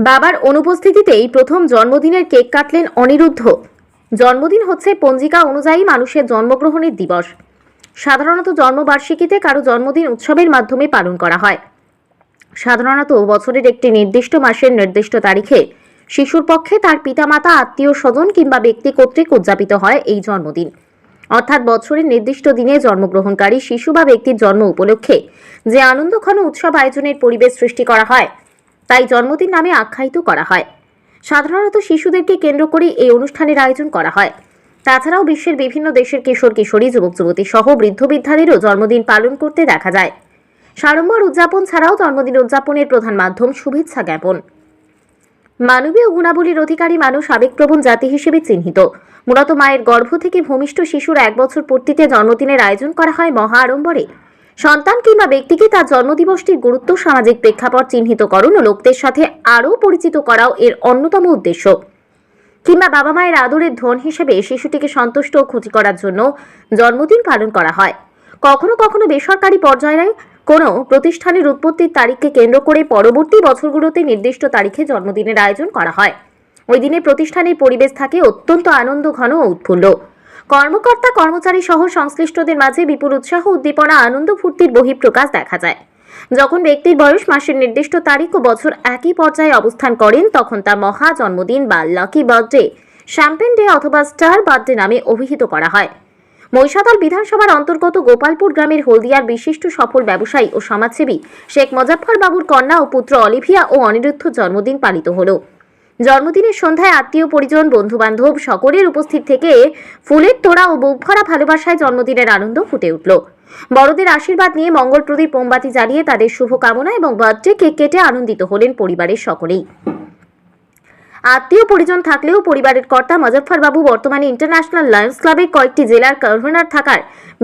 বাবার অনুপস্থিতিতেই প্রথম জন্মদিনের কেক কাটলেন অনিরুদ্ধ। জন্মদিন হচ্ছে পঞ্জিকা অনুযায়ী মানুষের জন্মগ্রহণের দিবস। সাধারণত জন্মবার্ষিকীতে কারও জন্মদিন উৎসবের মাধ্যমে পালন করা হয়। সাধারণত বছরের একটি নির্দিষ্ট মাসের নির্দিষ্ট তারিখে শিশুর পক্ষে তার পিতামাতা, আত্মীয় স্বজন কিংবা ব্যক্তি কর্তৃক উদযাপিত হয় এই জন্মদিন। অর্থাৎ বছরের নির্দিষ্ট দিনে জন্মগ্রহণকারী শিশু বা ব্যক্তির জন্ম উপলক্ষে যে আনন্দঘন উৎসব আয়োজনের পরিবেশ সৃষ্টি করা হয় তাই জন্মদিন নামে আখ্যায়িত করা হয়। সাধারণত শিশুদেরকে কেন্দ্র করে এই অনুষ্ঠানের আয়োজন করা হয়। তাছাড়াও বিশ্বের বিভিন্ন দেশের কিশোর, কিশোরী, যুবক, যুবতী সহ বৃদ্ধ বৃদ্ধাদেরও জন্মদিন পালন করতে দেখা যায়। সাড়ম্বর উদযাপন ছাড়াও জন্মদিন উদযাপনের প্রধান মাধ্যম শুভেচ্ছা জ্ঞাপন। মানবীয় গুণাবলীর অধিকারী মানুষ আবেগপ্রবণ জাতি হিসেবে চিহ্নিত। মূলত মায়ের গর্ভ থেকে ভূমিষ্ঠ শিশুর এক বছর পূর্তিতে জন্মদিনের আয়োজন করা হয় মহা আড়ম্বরে। সন্তান কিংবা ব্যক্তিকে তার জন্মদিবসটির গুরুত্ব সামাজিক প্রেক্ষাপট চিহ্নিতকরণ ও লোকদের সাথে আরও পরিচিত করাও এর অন্যতম উদ্দেশ্য। কিংবা বাবা মায়ের আদরের ধন হিসেবে শিশুটিকে সন্তুষ্ট ও খুশি করার জন্য জন্মদিন পালন করা হয়। কখনো কখনো বেসরকারি পর্যায়ে কোনো প্রতিষ্ঠানের উৎপত্তির তারিখকে কেন্দ্র করে পরবর্তী বছরগুলোতে নির্দিষ্ট তারিখে জন্মদিনের আয়োজন করা হয়। ওই দিনে প্রতিষ্ঠানের পরিবেশ থাকে অত্যন্ত আনন্দ, ঘন ও উৎফুল্ল। কর্মকর্তা, কর্মচারী সহ সংশ্লিষ্টদের মাঝে বিপুল উৎসাহ, উদ্দীপনা, আনন্দ, ফুর্তির বহিঃপ্রকাশ দেখা যায়। যখন ব্যক্তির বয়স, মাসের নির্দিষ্ট তারিখ ও বছর একই পর্যায়ে অবস্থান করেন, তখন তা মহা জন্মদিন বা লাকি বার্থডে শ্যাম্পেন ডে অথবা স্টার বার্থডে নামে অভিহিত করা হয়। মহিষাদল বিধানসভার অন্তর্গত গোপালপুর গ্রামের হলদিয়ার বিশিষ্ট সফল ব্যবসায়ী ও সমাজসেবী শেখ মজাফর বাবুর কন্যা ও পুত্র অলিভিয়া ও অনিরুদ্ধ জন্মদিন পালিত হলো। জন্মদিনের সন্ধ্যায় আত্মীয়, পরিজন বন্ধু বান্ধব সকলের উপস্থিত থেকে ফুলের তোড়া ও বুক ভরা ভালোবাসায় জন্মদিনের আনন্দ ফুটে উঠল। বড়দের আশীর্বাদ নিয়ে মঙ্গল প্রদীপ, মোমবাতি জ্বালিয়ে তাদের শুভকামনা এবং বার্থডে কেক কেটে আনন্দিত হলেন পরিবারের সকলেই। আত্মীয়, পরিজন থাকলেও পরিবারের কর্তা মজফরবাবু বর্তমানে ইন্টারন্যাশনাল লায়ন্স ক্লাবে কয়েকটি জেলার কনভেনার থাকার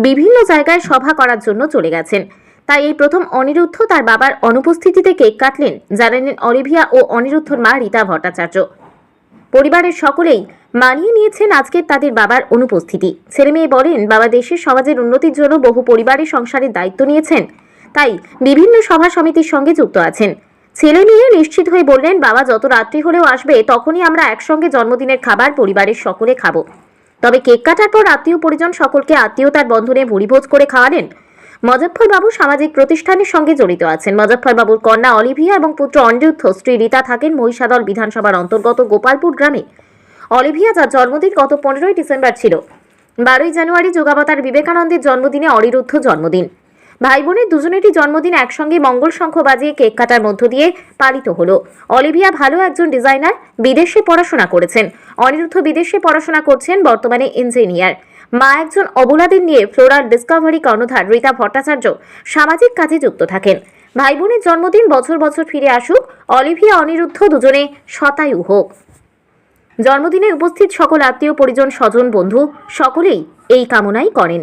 বিভিন্ন জায়গায় সভা করার জন্য চলে গেছেন। তাই এই প্রথম অনিরুদ্ধ তার বাবার অনুপস্থিতিতে কেক কাটলেন জানালেন অলিভিয়া ও অনিরুদ্ধর মা রীতা ভট্টাচার্য। পরিবারের সকলেই মানিয়ে নিয়েছেন আজকের তাদের বাবার অনুপস্থিতি। ছেলে মেয়ে বলেন, বাবা দেশের সমাজের উন্নতির জন্য বহু পরিবারের সংসারের দায়িত্ব নিয়েছেন, তাই বিভিন্ন সভা সমিতির সঙ্গে যুক্ত আছেন। ছেলে মেয়ে নিশ্চিত হয়ে বললেন, বাবা যত রাত্রি হলেও আসবে, তখনই আমরা একসঙ্গে জন্মদিনের খাবার পরিবারের সকলে খাব। তবে কেক কাটার পর আত্মীয় পরিজন সকলকে আত্মীয়তার বন্ধনে ভুরিভোজ করে খাওয়ালেন। মজফরবাবু সামাজিক প্রতিষ্ঠানের সঙ্গে জড়িত আছেন। মজফরবাবুর কন্যা অলিভিয়া এবং পুত্র অনিরুদ্ধ, স্ত্রী রীতা থাকেন মহিষাদল বিধানসভার অন্তর্গত গোপালপুর গ্রামে। অলিভিয়া যার জন্মদিন গত পনেরোই ডিসেম্বর ছিল। বারোই জানুয়ারি যোগাবতার বিবেকানন্দের জন্মদিনে অনিরুদ্ধ জন্মদিন। ভাই বোনের দুজনেরই জন্মদিন একসঙ্গে মঙ্গল শঙ্খ বাজিয়ে কেক কাটার মধ্য দিয়ে পালিত হলো। অলিভিয়া ভালো একজন ডিজাইনার, বিদেশে পড়াশোনা করেছেন। অনিরুদ্ধ বিদেশে পড়াশোনা করছেন বর্তমানে ইঞ্জিনিয়ার। মা একজন অবলাদের নিয়ে ফ্লোরাল ডিসকভারি কর্ণধার রীতা ভট্টাচার্য সামাজিক কাজে যুক্ত থাকেন। ভাই বোনের জন্মদিন বছর বছর ফিরে আসুক, অলিভিয়া অনিরুদ্ধ দুজনে শতায়ু হোক। জন্মদিনে উপস্থিত সকল আত্মীয়, পরিজন, স্বজন, বন্ধু সকলেই এই কামনাই করেন।